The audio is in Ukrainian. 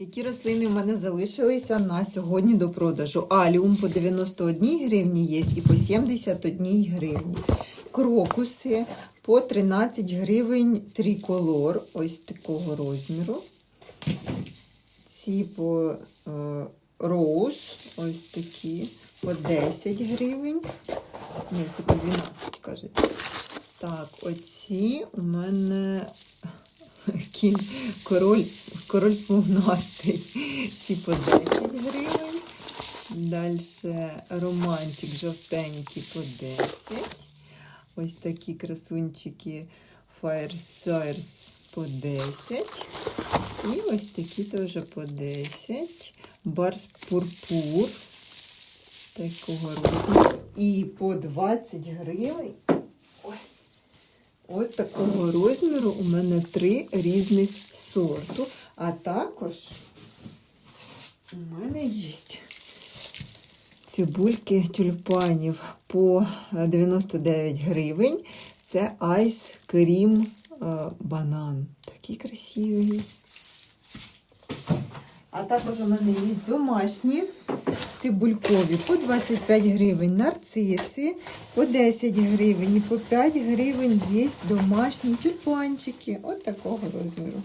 Які рослини в мене залишилися на сьогодні до продажу? Аліум по 91 гривні є і по 71 гривні. Крокуси по 13 гривень триколор, ось такого розміру. Ці по е, роуз, ось такі, по 10 гривень. Ні, це по 12, кажеться. Так, оці у мене кінь, король, король смугнастий. Ці по 10 гривень. Далі романтик жовтенький по 10. Ось такі красунчики Fire Sires по 10. І ось такі теж по 10. Барс пурпур такого розміру. І по 20 гривень. Ой. От такого розміру у мене три різних сорту. А також у мене є цибульки тюльпанів по 99 гривень. Це айс крім банан. Такий красивий. А також у мене є домашні цибулькові по 25 гривень, нарциси по 10 гривень і по 5 гривень є домашні тюльпанчики. От такого розміру.